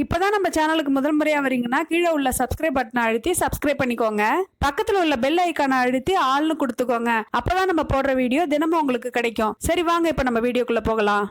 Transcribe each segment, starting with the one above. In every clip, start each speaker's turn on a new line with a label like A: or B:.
A: இப்போதான் நம்ம சேனலுக்கு முதல் முறையாக வரீங்கன்னா கீழே உள்ள சப்ஸ்கிரைப் பட்டனை அழுத்தி சப்ஸ்கிரைப் பண்ணிக்கோங்க. பக்கத்தில் உள்ள பெல் ஐக்கானை அழுத்தி ஆள்னு கொடுத்துக்கோங்க. அப்போதான் நம்ம போடுற வீடியோ தினமும் உங்களுக்கு கிடைக்கும். சரி வாங்க இப்போ நம்ம வீடியோக்குள்ளே போகலாம்.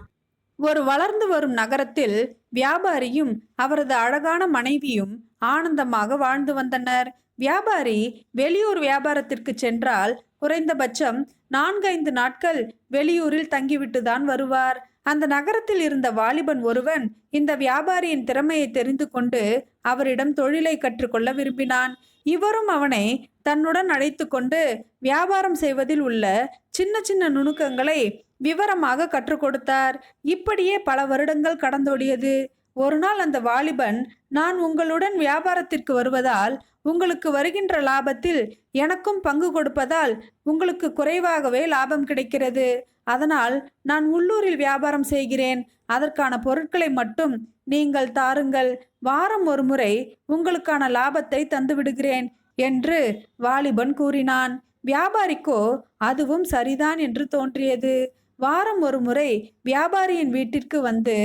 A: ஒரு வளர்ந்து வரும் நகரத்தில் வியாபாரியும் அவரது அழகான மனைவியும் ஆனந்தமாக வாழ்ந்து வந்தனர். வியாபாரி வெளியூர் வியாபாரத்திற்கு சென்றால் குறைந்தபட்சம் நான்கைந்து நாட்கள் வெளியூரில் தங்கிவிட்டுதான் வருவார். அந்த நகரத்தில் இருந்த வாலிபன் ஒருவன் இந்த வியாபாரியின் திறமையை தெரிந்து கொண்டு அவரிடம் தொழிலை கற்றுக்கொள்ள விரும்பினான். இவரும் அவனை தன்னுடன் அழைத்து கொண்டு வியாபாரம் செய்வதில் உள்ள சின்ன சின்ன நுணுக்கங்களை விவரமாக கற்றுக் கொடுத்தார். இப்படியே பல வருடங்கள் கடந்தோடியது. ஒரு நாள் அந்த வாலிபன் நான் உங்களுடன் வியாபாரத்திற்கு வருவதால் உங்களுக்கு வருகின்ற லாபத்தில் எனக்கும் பங்கு கொடுப்பதால் உங்களுக்கு குறைவாகவே லாபம் கிடைக்கிறது. அதனால் நான் உள்ளூரில் வியாபாரம் செய்கிறேன். அதற்கான பொருட்களை மட்டும் நீங்கள் தாருங்கள். வாரம் ஒரு முறை உங்களுக்கான லாபத்தை தந்து விடுகிறேன் என்று வாலிபன் கூறினான். வியாபாரிக்கோ அதுவும் சரிதான் என்று தோன்றியது. வாரம் ஒரு முறை வியாபாரியின் வீட்டிற்கு வந்து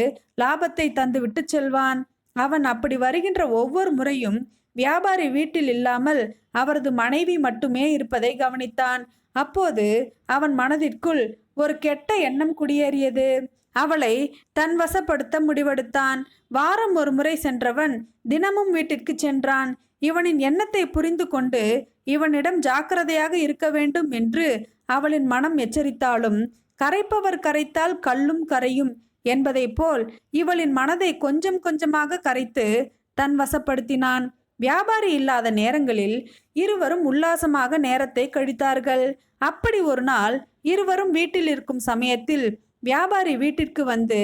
A: லாபத்தை தந்துவிட்டு செல்வான். அவன் அப்படி வருகின்ற ஒவ்வொரு முறையும் வியாபாரி வீட்டில் இல்லாமல் அவரது மனைவி மட்டுமே இருப்பதை கவனித்தான். அப்போது அவன் மனதிற்குள் ஒரு கெட்ட எண்ணம் குடியேறியது. அவளை தன் வசப்படுத்த முடிவெடுத்தான். வாரம் ஒரு முறை சென்றவன் தினமும் வீட்டிற்கு சென்றான். இவனின் எண்ணத்தை புரிந்து கொண்டு இவனிடம் ஜாக்கிரதையாக இருக்க வேண்டும் என்று அவளின் மனம் எச்சரித்தாலும் கரைப்பவர் கரைத்தால் கல்லும் கரையும் என்பதைப் போல் இவளின் மனதை கொஞ்சம் கொஞ்சமாக கரைத்து தன் வசப்படுத்தினான். வியாபாரி இல்லாத நேரங்களில் இருவரும் உல்லாசமாக நேரத்தை கழித்தார்கள். அப்படி ஒரு நாள் இருவரும் வீட்டில் இருக்கும் சமயத்தில் வியாபாரி வீட்டிற்கு வந்து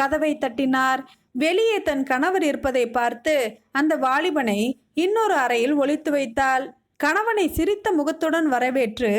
A: கதவை தட்டினார். வெளியே தன் கணவர் இருப்பதை பார்த்து அந்த வாலிபனை இன்னொரு அறையில் ஒளித்து வைத்தாள். கணவனை சிரித்த முகத்துடன் வரவேற்று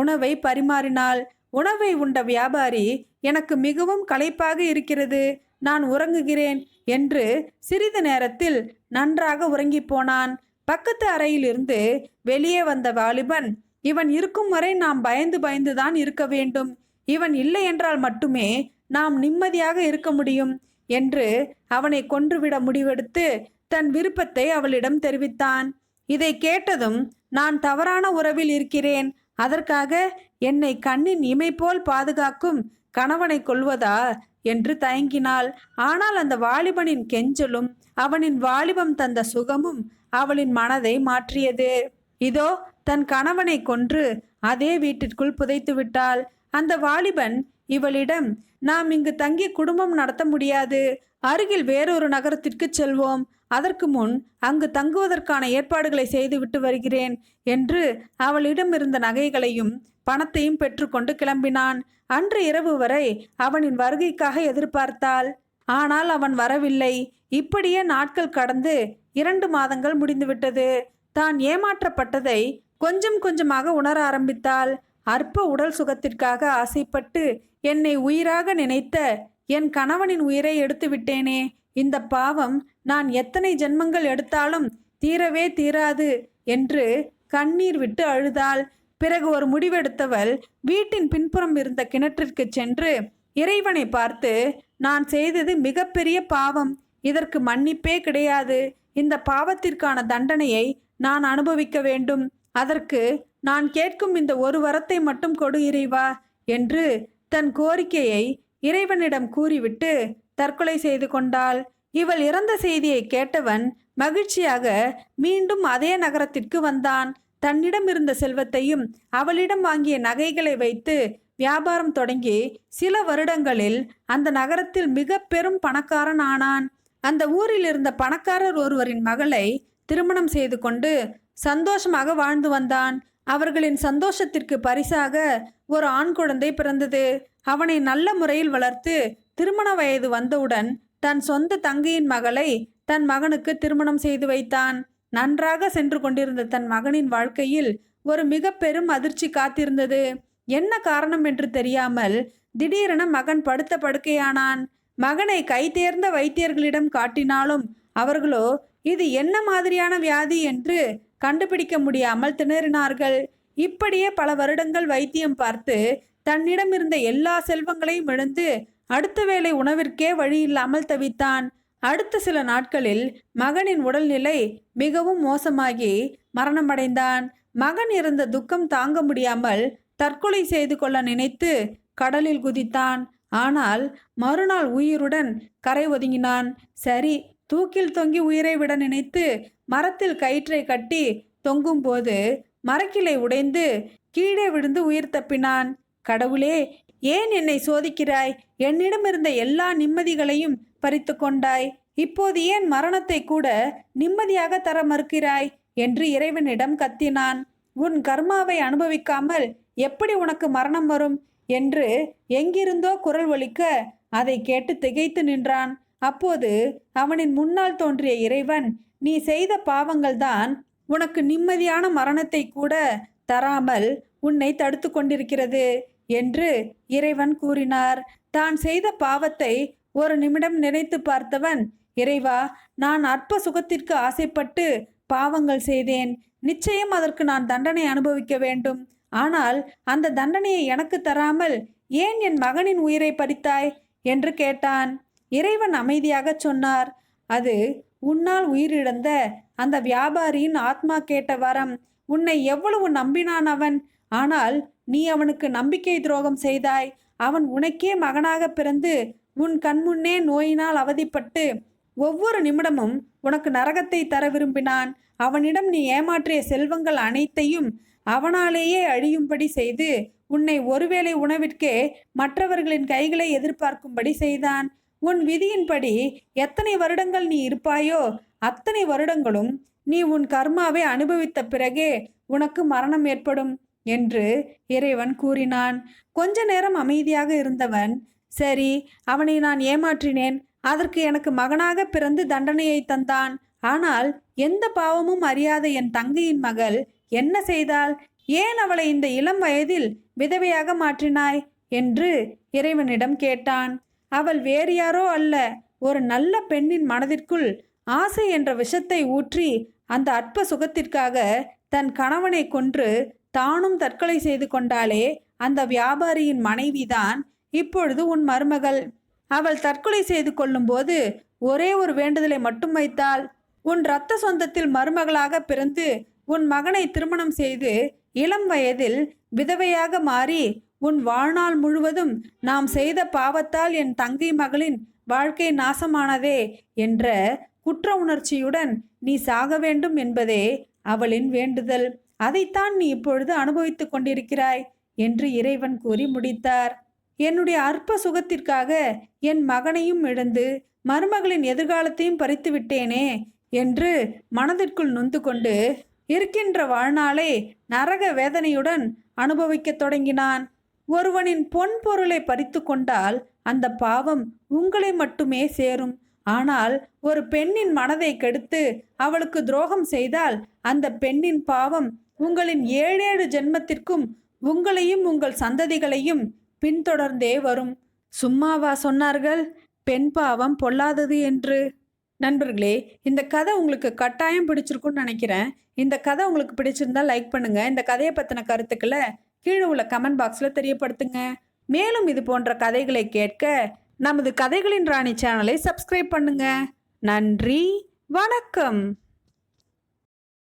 A: உணவை பரிமாறினாள். உணவை உண்ட வியாபாரி எனக்கு மிகவும் களைப்பாக இருக்கிறது. நான் உறங்குகிறேன் என்று சிறிது நேரத்தில் நன்றாக உறங்கிப் போனான். பக்கத்து அறையிலிருந்து வெளியே வந்த வாலிபன் இவன் இருக்கும் வரை நாம் பயந்து பயந்துதான் இருக்க வேண்டும். இவன் இல்லை என்றால் மட்டுமே நாம் நிம்மதியாக இருக்க முடியும் என்று அவனை கொன்றுவிட முடிவெடுத்து தன் விருப்பத்தை அவளிடம் தெரிவித்தான். இதை கேட்டதும் நான் தவறான உறவில் இருக்கிறேன். அதற்காக என்னை கண்ணின் இமை போல் பாதுகாக்கும் கணவனை கொள்வதா என்று தயங்கினாள். ஆனால் அந்த வாலிபனின் கெஞ்சலும் அவனின் வாலிபம் தந்த சுகமும் அவளின் மனதை மாற்றியது. இதோ தன் கணவனை கொன்று அதே வீட்டிற்குள் புதைத்து விட்டாள். அந்த வாலிபன் இவளிடம் நாம் இங்கு தங்கி குடும்பம் நடத்த முடியாது. அருகில் வேறொரு நகரத்திற்கு செல்வோம். அதற்கு முன் அங்கு தங்குவதற்கான ஏற்பாடுகளை செய்துவிட்டு வருகிறேன் என்று அவளிடம் இருந்த நகைகளையும் பணத்தையும் பெற்றுக்கொண்டு கிளம்பினான். அன்று இரவு வரை அவனின் வருகைக்காக எதிர்பார்த்தாள். ஆனால் அவன் வரவில்லை. இப்படியே நாட்கள் கடந்து இரண்டு மாதங்கள் முடிந்துவிட்டது. தான் ஏமாற்றப்பட்டதை கொஞ்சம் கொஞ்சமாக உணர ஆரம்பித்தாள். அற்ப உடல் சுகத்திற்காக ஆசைப்பட்டு என்னை உயிராக நினைத்த என் கணவனின் உயிரை எடுத்து விட்டேனே. இந்த பாவம் நான் எத்தனை ஜென்மங்கள் எடுத்தாலும் தீரவே தீராது என்று கண்ணீர் விட்டு அழுதாள். பிறகு ஒரு முடிவெடுத்தவள் வீட்டின் பின்புறம் இருந்த கிணற்றிற்கு சென்று இறைவனை பார்த்து நான் செய்தது மிகப்பெரிய பாவம். இதற்கு மன்னிப்பே கிடையாது. இந்த பாவத்திற்கான தண்டனையை நான் அனுபவிக்க வேண்டும். அதற்கு நான் கேட்கும் இந்த ஒரு வரத்தை மட்டும் கொடு இறைவா என்று தன் கோரிக்கையை இறைவனிடம் கூறிவிட்டு தற்கொலை செய்து கொண்டாள். இவள் இறந்த செய்தியை கேட்டவன் மகிழ்ச்சியாக மீண்டும் அதே நகரத்திற்கு வந்தான். தன்னிடம் இருந்த செல்வத்தையும் அவளிடம் வாங்கிய நகைகளை வைத்து வியாபாரம் தொடங்கி சில வருடங்களில் அந்த நகரத்தில் மிக பெரும் பணக்காரன் ஆனான். அந்த ஊரில் இருந்த பணக்காரர் ஒருவரின் மகளை திருமணம் செய்து கொண்டு சந்தோஷமாக வாழ்ந்து வந்தான். அவர்களின் சந்தோஷத்திற்கு பரிசாக ஒரு ஆண் குழந்தை பிறந்தது. அவனை நல்ல முறையில் வளர்த்து திருமண வயது வந்தவுடன் தன் சொந்த தங்கையின் மகளை தன் மகனுக்கு திருமணம் செய்து வைத்தான். நன்றாக சென்று கொண்டிருந்த தன் மகனின் வாழ்க்கையில் ஒரு மிக பெரும் அதிர்ச்சி காத்திருந்தது. என்ன காரணம் என்று தெரியாமல் திடீரென மகன் படுத்த படுக்கையானான். மகனை கைதேர்ந்த வைத்தியர்களிடம் காட்டினாலும் அவர்களோ இது என்ன மாதிரியான வியாதி என்று கண்டுபிடிக்க முடியாமல் திணறினார்கள். இப்படியே பல வருடங்கள் வைத்தியம் பார்த்து தன்னிடம் இருந்த எல்லா செல்வங்களையும் இழந்து அடுத்த வேளை உணவிற்கே வழி இல்லாமல் தவித்தான். அடுத்த சில நாட்களில் மகனின் உடல்நிலை மிகவும் மோசமாகி மரணமடைந்தான். மகன் இருந்த துக்கம் தாங்க முடியாமல் தற்கொலை செய்து கொள்ள நினைத்து கடலில் குதித்தான். ஆனால் மறுநாள் உயிருடன் கரை ஒதுங்கினான். சரி தூக்கில் தொங்கி உயிரை விட நினைத்து மரத்தில் கயிற்றை கட்டி தொங்கும்போது மரக்கிளை உடைந்து கீழே விழுந்து உயிர் தப்பினான். கடவுளே ஏன் என்னை சோதிக்கிறாய்? என்னிடமிருந்த எல்லா நிம்மதிகளையும் பறித்து கொண்டாய். இப்போது ஏன் மரணத்தை கூட நிம்மதியாக தர மறுக்கிறாய்? என்று இறைவனிடம் கத்தினான். உன் கர்மாவை அனுபவிக்காமல் எப்படி உனக்கு மரணம் வரும்? என்று எங்கிருந்தோ குரல் ஒலிக்க அதை கேட்டு திகைத்து நின்றான். அப்போது அவனின் முன்னால் தோன்றிய இறைவன் நீ செய்த பாவங்கள்தான் உனக்கு நிம்மதியான மரணத்தை கூட தராமல் உன்னை தடுத்து கொண்டிருக்கிறது. என்று இறைவன் கூறினார். தான் செய்த பாவத்தை ஒரு நிமிடம் நினைத்து பார்த்தவன் இறைவா நான் அற்ப சுகத்திற்கு ஆசைப்பட்டு பாவங்கள் செய்தேன். நிச்சயம் அதற்கு நான் தண்டனை அனுபவிக்க வேண்டும். ஆனால் அந்த தண்டனையை எனக்கு தராமல் ஏன் என் மகனின் உயிரை பறித்தாய்? என்று கேட்டான். இறைவன் அமைதியாகச் சொன்னார். அது உன்னால் உயிரிழந்த அந்த வியாபாரியின் ஆத்மா கேட்ட வரம். உன்னை எவ்வளவு நம்பினான் அவன்? ஆனால் நீ அவனுக்கு நம்பிக்கை துரோகம் செய்தாய். அவன் உனக்கே மகனாக பிறந்து உன் கண்முன்னே நோயினால் அவதிப்பட்டு ஒவ்வொரு நிமிடமும் உனக்கு நரகத்தை தர விரும்பினான். அவனிடம் நீ ஏமாற்றிய செல்வங்கள் அனைத்தையும் அவனாலேயே அழியும்படி செய்து உன்னை ஒருவேளை உணவிற்கே மற்றவர்களின் கைகளை எதிர்பார்க்கும்படி செய்தான். உன் விதியின்படி எத்தனை வருடங்கள் நீ இருப்பாயோ அத்தனை வருடங்களும் நீ உன் கர்மாவை அனுபவித்த பிறகே உனக்கு மரணம் ஏற்படும். என்று இறைவன் கூறினான். கொஞ்ச நேரம் அமைதியாக இருந்தவன் சரி அவனை நான் ஏமாற்றினேன். அதற்கு எனக்கு மகனாக பிறந்து தண்டனையை தந்தான். ஆனால் எந்த பாவமும் அறியாத என் தங்கையின் மகள் என்ன செய்தால் ஏன் அவளை இந்த இளம் வயதில் விதவையாக மாற்றினாய்? என்று இறைவனிடம் கேட்டான். அவள் வேறு யாரோ அல்ல. ஒரு நல்ல பெண்ணின் மனதிற்குள் ஆசை என்ற விஷத்தை ஊற்றி அந்த அற்ப சுகத்திற்காக தன் கணவனை கொன்று தானும் தற்கொலை செய்து கொண்டாலே அந்த வியாபாரியின் மனைவிதான் இப்பொழுது உன் மருமகள். அவள் தற்கொலை செய்து கொள்ளும்போது ஒரே ஒரு வேண்டுதலை மட்டும் வைத்தாள். உன் இரத்த சொந்தத்தில் மருமகளாக பிறந்து உன் மகனை திருமணம் செய்து இளம் வயதில் விதவையாக மாறி உன் வாழ்நாள் முழுவதும் நாம் செய்த பாவத்தால் என் தங்கை மகளின் வாழ்க்கை நாசமானதே என்ற குற்ற உணர்ச்சியுடன் நீ சாக வேண்டும் என்பதே அவளின் வேண்டுதல். அதைத்தான் நீ இப்பொழுது அனுபவித்துக் கொண்டிருக்கிறாய் என்று இறைவன் கூறி முடித்தார். என்னுடைய அற்ப சுகத்திற்காக என் மகனையும் இழந்து மருமகளின் எதிர்காலத்தையும் பறித்து விட்டேனே என்று மனதிற்குள் நொந்து கொண்டு இருக்கின்ற வாழ்நாளை நரக வேதனையுடன் அனுபவிக்கத் தொடங்கினான். ஒருவனின் பொன் பொருளை பறித்து கொண்டால் அந்த பாவம் உங்களை மட்டுமே சேரும். ஆனால் ஒரு பெண்ணின் மனதை கெடுத்து அவளுக்கு துரோகம் செய்தால் அந்த பெண்ணின் பாவம் உங்களின் ஏழேழு ஜென்மத்திற்கும் உங்களையும் உங்கள் சந்ததிகளையும் பின்தொடர்ந்தே வரும். சும்மாவா சொன்னார்கள்? பெண் பாவம் பொல்லாதது என்று. நண்பர்களே இந்த கதை உங்களுக்கு கட்டாயம் பிடிச்சிருக்கும்னு நினைக்கிறேன். இந்த கதை உங்களுக்கு பிடிச்சிருந்தா லைக் பண்ணுங்க. இந்த கதையை பற்றின கருத்துக்களை கீழே உள்ள கமெண்ட் பாக்ஸில் தெரியப்படுத்துங்க. மேலும் இது போன்ற கதைகளை கேட்க நமது கதைகளின் ராணி சேனலை சப்ஸ்கிரைப் பண்ணுங்க. நன்றி. வணக்கம்.